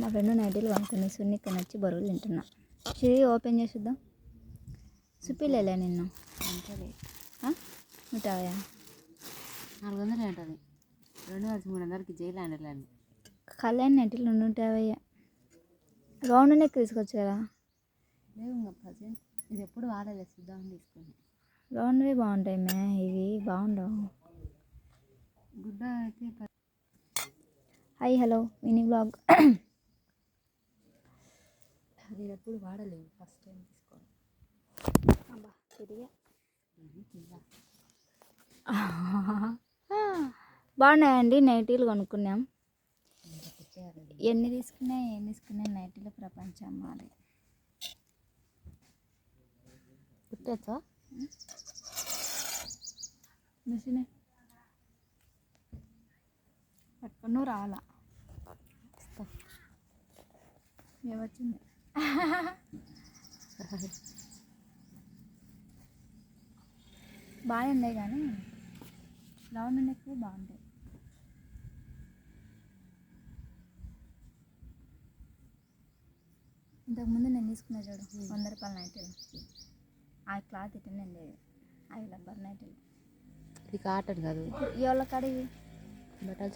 మా ఫ్రెండ్ నైటీలు కొనుక్కుంది సున్నికి నచ్చి బరువులు తింటున్నా. ఇది ఓపెన్ చేసి చూద్దాం చూపిలేలే నిన్ను. యాభై నాలుగు వందలు ఉంటుంది రెండు కలిసి మూడు వందలకి జైలు అండలేండి కళ్యాణ్ నైటీలు నూట యాభై రౌండ్ నెక్ ఇంకా ప్రజెంట్. ఇది ఎప్పుడు వాడలేదు చూద్దామని తీసుకుని. రౌండ్వి బాగుంటాయి మే. ఇవి బాగుండవు. గుడ్డ అయితే హాయ్ హలో మినీ బ్లాగ్. అది ఎప్పుడు వాడలేదు ఫస్ట్ టైం తీసుకోవాలి అబ్బా తిరిగా. ఇలా బాగున్నాయండి నైటీలు కొనుక్కున్నాం. ఎన్ని తీసుకున్నా ఏం తీసుకున్నా నైటీల ప్రపంచం మాది. కుట్టచ్చా మిషన్. పట్టుకొని నువ్వు రావాలా ఏమొచ్చింది బాగానే ఉన్నాయి కానీ రౌండ్ నెక్ బాగుంటాయి. ఇంతకుముందు నేను తీసుకున్నా చూడు వంద రూపాయల నైటీలు ఆ క్లాత్ లేదు. అవి రబ్బర్ నైటీలు ఇది కాటన్ కాదు. ఈ వాళ్ళ కాడ బట్టలు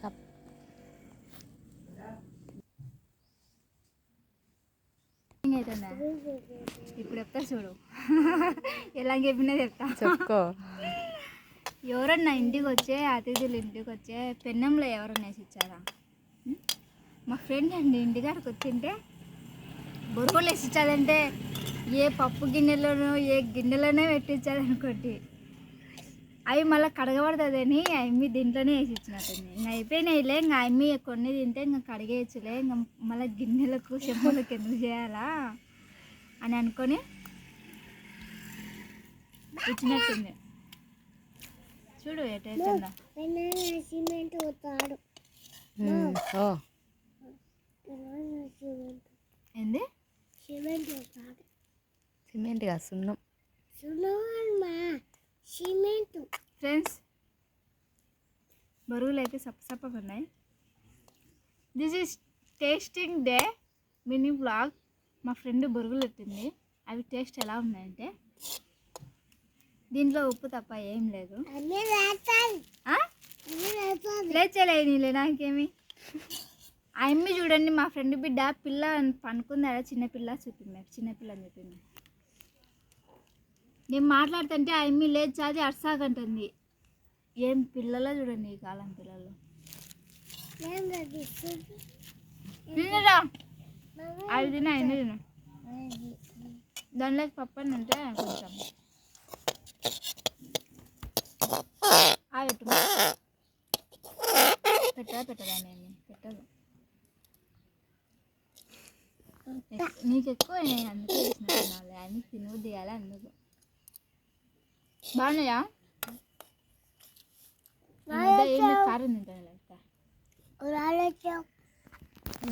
అవుతుందా ఇప్పుడు చెప్తా చూడు. ఎలా చెప్పినా చెప్తా. చెప్పుకో. ఎవరన్నా ఇంటికి వచ్చే అతిథులు ఇంటికి వచ్చే పెన్నంలో ఎవరన్నా వేసి ఇచ్చారా? మా ఫ్రెండ్ అండి ఇంటికాడికి వచ్చింటే బొరుగులు వేసి ఇచ్చాదంటే ఏ పప్పు గిన్నెలోనో ఏ గిన్నెలోనే పెట్టించాడు అనుకోండి. అవి మళ్ళీ కడగబడుతుందని అమ్మి దీంట్లోనే వేసి ఇచ్చినట్టుంది ఇంకా అయిపోయినాయిలే ఇంకా అమ్మి కొన్ని తింటే ఇంకా కడిగేయచ్చులే ఇంకా మళ్ళీ గిన్నెలకు చెంబులకు ఎందుకు చేయాలా అని అనుకొని ఇచ్చినట్టుంది. చూడు ఎటేస్తుందా సిమెంట్ పోతాడు ఓ. ఏంది? సిమెంట్ కాదు సున్నం. సులభమా సిమెంట్. ఫ్రెండ్స్ బరువులు అయితే సప్ప సప్పగా ఉన్నాయి. This is tasting day mini blog మా ఫ్రెండ్ బొరుగులు ఎత్తింది అవి టేస్ట్ ఎలా ఉన్నాయంటే దీంట్లో ఉప్పు తప్ప ఏం లేదు. అన్నీ వేస్తాను. ఆ? అన్నీ వేస్తాను. లేచలే నీలే నాకేమి? ఆ అమ్మి చూడండి మా ఫ్రెండ్ బిడ్డ పిల్ల పనుకుందా చిన్నపిల్ల చెప్పింది చిన్నపిల్ల అని చెప్పింది నేను మాట్లాడుతుంటే ఆ అమ్మి లేచాది అర్సాగంటుంది ఏం పిల్లలో చూడండి ఈ కాలం పిల్లలు. తినరా? అవి తిన ఎన్ని తిన. దానిలోకి పప్పు అని ఉంటే కొంచెం పెట్టు. పెట్టదా పెట్టదా నేను పెట్టదు. నీకు ఎక్కువ నేను అందుకే అన్ని తిను తీయాలి అందుకు. బాగున్నాయా? కారం తింటాను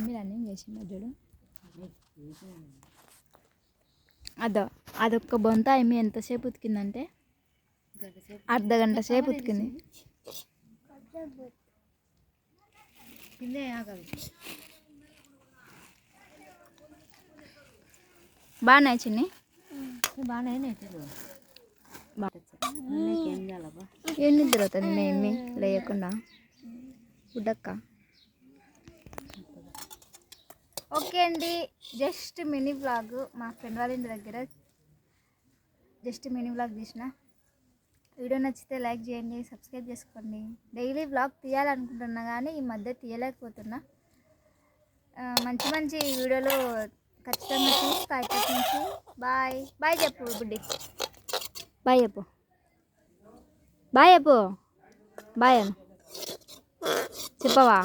మీరు అన్నీ చేసిందా చూడు. అదో అదొక్క బొంత ఏమి ఎంతసేపు ఉతికిందంటే? అర్ధ గంట సేపు ఉతికింది. బాగున్నాయి చిన్ని? బాగానే ఏం నిద్ర అవుతుంది ఏమి లేయకుండా. గుడ్డక్క ఓకే అండి జస్ట్ మినీ వ్లాగ్ మా ఫ్రెండ్ వాళ్ళ ఇంటి దగ్గర. జస్ట్ మినీ వ్లాగ్ తీసిన. వీడియో నచ్చితే లైక్ చేయండి సబ్స్క్రైబ్ చేసుకోండి. డైలీ వ్లాగ్ తీయాలనుకుంటున్నా కానీ ఈ మధ్య తీయలేకపోతున్నా. మంచి మంచి వీడియోలు ఖచ్చితంగా చూస్తా నుంచి. బాయ్. బాయ్ చెప్పు బుడ్డి. బాయ్ చెప్పు. బాయ్ అప్పు. బాయ్ చెప్పవా?